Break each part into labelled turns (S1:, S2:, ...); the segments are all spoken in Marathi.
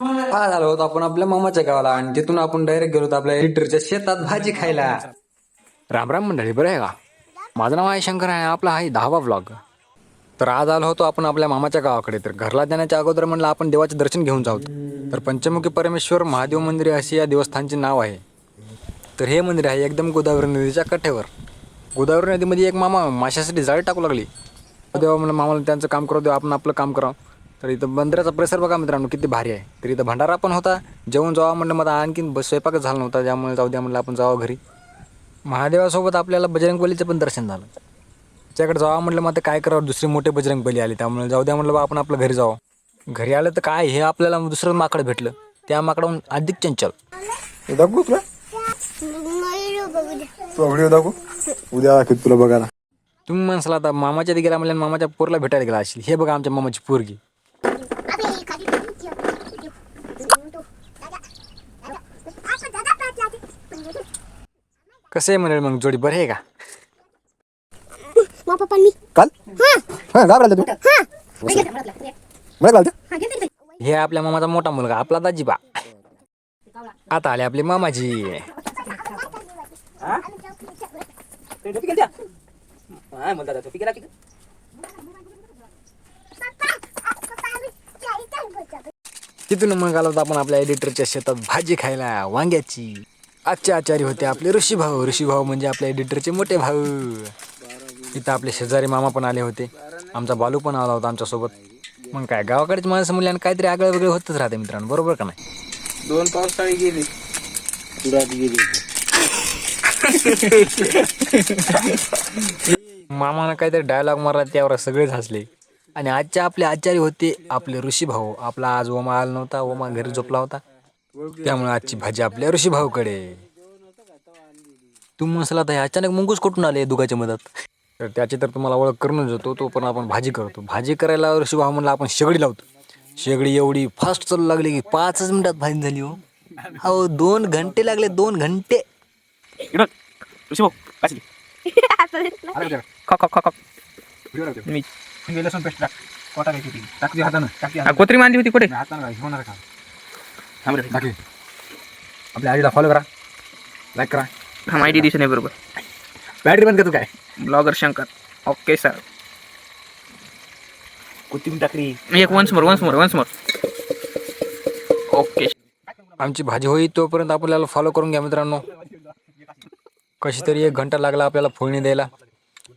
S1: काय झालं होतो. आपण आपल्या मामाच्या गावाला आणि तिथून आपण डायरेक्ट गेलो होतो आपल्या एडिटरच्या शेतात भाजी खायला. राम राम मंडळी बरं आहे का? माझं नाव आहे शंकर आहे आपला आहे दहावा व्लॉग तर आज आलो होतो आपण आपल्या मामाच्या गावाकडे. तर घरला जाण्याच्या अगोदर म्हणलं आपण देवाचे दर्शन घेऊन जाऊ. तर पंचमुखी परमेश्वर महादेव मंदिर असे या देवस्थानचे नाव आहे. तर हे मंदिर आहे एकदम गोदावरी नदीच्या काठ्यावर गोदावरी नदीमध्ये एक मामा माशासाठी जाळी टाकू लागली. देवा म्हणलं मामाला त्यांचं काम करू देऊ आपण आपलं काम करावं. तर इथं मंदिराचा परिसर बघा मित्रांनो किती भारी आहे. तर इथं भंडारा पण होता जेवण जावा म्हणलं मला आणखीन बस स्वयंपाकच झाला नव्हता त्यामुळे जाऊ द्या म्हणलं आपण जावं घरी. महादेवासोबत आपल्याला बजरंग बलीचं पण दर्शन झालं. त्याच्याकडे जावा म्हटलं मग काय करावं दुसरे मोठे बजरंग बली आले त्यामुळे जाऊ द्या म्हटलं बा आपण आपलं घरी जावं. घरी आलं तर काय हे आपल्याला दुसरं माकड भेटलं. त्या माकडाहून अधिक चंचल.
S2: दाखवू तुला? व्हिडिओ दाखवू? उद्या तुला बघायला.
S1: तुम्ही म्हणसाल आता मामाच्या गेला म्हणलं मामाच्या पोरला भेटायला गेला असेल. हे बघा आमच्या मामाची पोरगी. कसं आहे म्हणेल मग जोडी? बरं आहे का?
S3: मा पप्पा मी
S2: काल? हा. घाबरायला तू मला घालते
S1: हे आपल्या मामाचा मोठा मुलगा आपला दाजीबा. आता आले आपले मामाजी. तिथून मग आलो होतो आपण आपल्या एडिटरच्या शेतात भाजी खायला वांग्याची. आजचे आचार्य होते आपले ऋषी भाऊ. ऋषी भाऊ म्हणजे आपल्या एडिटरचे मोठे भाऊ. इथं आपले शेजारी मामा पण आले होते. आमचा बालू पण आला होता आमच्यासोबत. मग काय गावाकडेच माणसं आणि काहीतरी आगळं वेगळं होतच राहते मित्रांनो. बरोबर का नाही?
S4: दोन पावसाळी गेली. गेली.
S1: मामानं काहीतरी डायलॉग मारला त्यावर सगळेच हसले. आणि आजचे आपले आचार्य होते आपले ऋषी भाऊ. आपला आज ओमा आला नव्हता ओमा घरी झोपला होता. त्यामुळे आजची भाजी आपल्या ऋषी भाऊकडे. तुम्ही म्हणाल आता हे अचानक मुंगूस कुठून आले दुगाच्या मदत? तर त्याची तर तुम्हाला ओळख करूनच होतो तो पण आपण भाजी करतो. भाजी करायला ऋषी भाऊ म्हणला आपण शेगडी लावतो. शेगडी एवढी फास्ट चालू लागली की पाचच मिनिटात भाजी झाली हो. हो दोन घंटे लागले दोन घंटे.
S4: ऋषी भाऊ खा खा खा खा मी
S1: लसूण पेस्ट टाक. कोटा काय किती? टाकते हातानं टाकते
S4: आ, कोत्री मांडली होती कुठे
S1: हातानं काय होणार का
S4: थांब रे.
S1: टाकली आपल्या आईला फॉलो करा. लाईक करा.
S4: हा माहिती दिसून आहे बरोबर.
S1: बॅटरी बंद करतो काय?
S4: ब्लॉगर शंकर. ओके सर
S1: कोथिंबीर टाकली.
S4: एक once more once more once more okay
S1: आमची भाजी होई तोपर्यंत आपल्याला फॉलो करून घ्या मित्रांनो. कशी तरी एक घंटा लागला आपल्याला फोडणी द्यायला.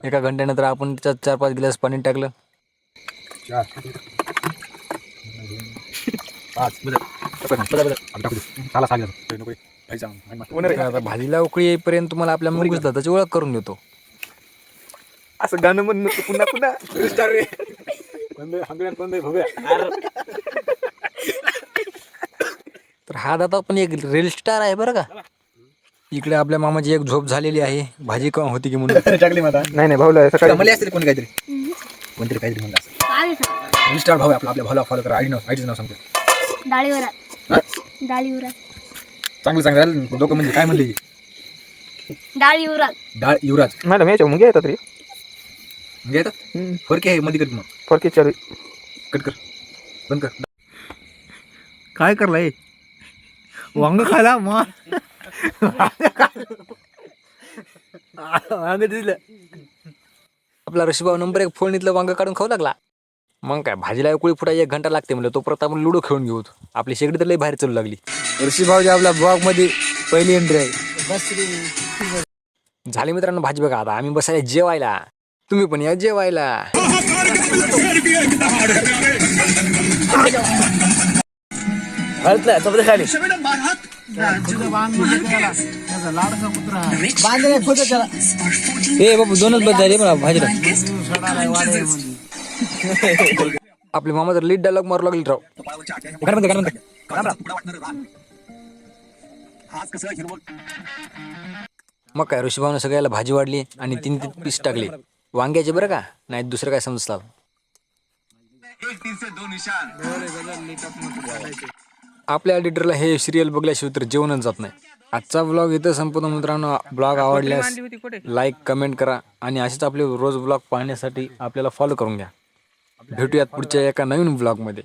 S1: एका घंट्यानंतर आपण त्याच्यात चार पाच गिलास पाणी टाकलं. आता भाजीला उकळी येईपर्यंत तुम्हाला आपल्या मुंगूस दादाची ओळख करून देतो.
S4: असं गाणं म्हण पुन्हा पुन्हा.
S1: तर हा दादा पण एक रील स्टार आहे बरं का? इकडे आपल्या मामाची एक झोप झालेली आहे. भाजी कम होती की म्हणून?
S2: टाकली मला
S4: नाही नाही भाऊला सकाळी
S2: मला असतील कोणी काहीतरी. कोणतरी काहीतरी म्हणलं असं. इंस्टा भाऊ आपला आपल्या भाऊला फॉलो करा. आयडी नाव आयडीचं नाव सांगतो.
S3: डाळीवर. डाळीवर
S2: चांगलं चांगलं लोक म्हणजे काय म्हणले?
S3: डाळीवर
S2: डाळ युवराज.
S4: मॅडम याच्या मुंगे येतात रे.
S2: म्हणजे येतात? फरक आहे मध्ये कर मग.
S4: फरकी चालू
S2: कट कर. बंद कर.
S4: काय करलाय? वांग खायला मग
S1: आपला ऋषीभाऊ नंबर एक फोडणीतलं वांग काढून खाऊ लागला. मग काय भाजीला उकळी फुटा एक घंटा लागते म्हणलं तोपर्यंत आपण लुडो खेळून घेऊ. आपली शेगडी तर लई बाहेर चालू लागली. ऋषी भाऊजी आपल्या ब्लॉगमध्ये पहिली एंट्री आहे. झाली मित्रांनो भाजी बघा आता आम्ही बसायला जेवायला. तुम्ही पण या जेवायला. ए बाबू दोनच मला भाजीला. आपले मामा तर लीड डायलॉग मारू लागले राव. मग काय ऋषीभाऊनं सगळ्याला भाजी वाढली आणि तीन तीन पीस टाकले. वांग्याचे बरं का? नाही दुसरं काय समजतात आपल्या एडिटरला हे सिरियल बघल्याशिवाय तर जेवणच जात नाही. आजचा ब्लॉग इथं संपतो मित्रांनो. ब्लॉग आवडल्यास लाईक कमेंट करा. आणि असेच आपले रोज ब्लॉग पाहण्यासाठी आपल्याला फॉलो करून घ्या. भेटूयात पुढच्या एका नवीन ब्लॉगमध्ये